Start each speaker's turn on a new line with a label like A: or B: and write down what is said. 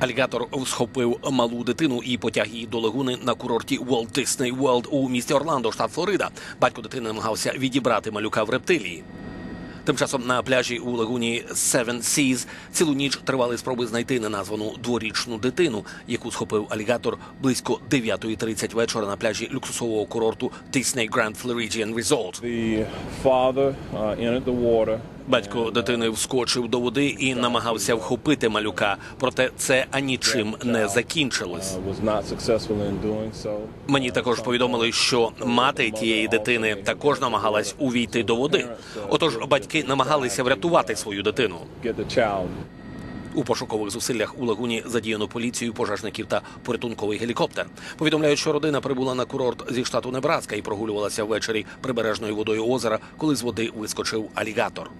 A: Алігатор схопив малу дитину і потяг її до лагуни на курорті Walt Disney World у місті Орландо, штат Флорида. Батько дитини намагався відібрати малюка в рептилії. Тим часом на пляжі у лагуні Seven Seas цілу ніч тривали спроби знайти неназвану дворічну дитину, яку схопив алігатор близько 9.30 вечора на пляжі люксусового курорту Disney Grand Floridian Resort.
B: The father uh, entered the water.
A: Батько дитини вскочив до води і намагався вхопити малюка, проте це анічим не закінчилось. Мені також повідомили, що мати тієї дитини також намагалась увійти до води. Отож, батьки намагалися врятувати свою дитину. У пошукових зусиллях у лагуні задіяно поліцію, пожежників та порятунковий гелікоптер. Повідомляють, що родина прибула на курорт зі штату Небраска і прогулювалася ввечері прибережною водою озера, коли з води вискочив алігатор.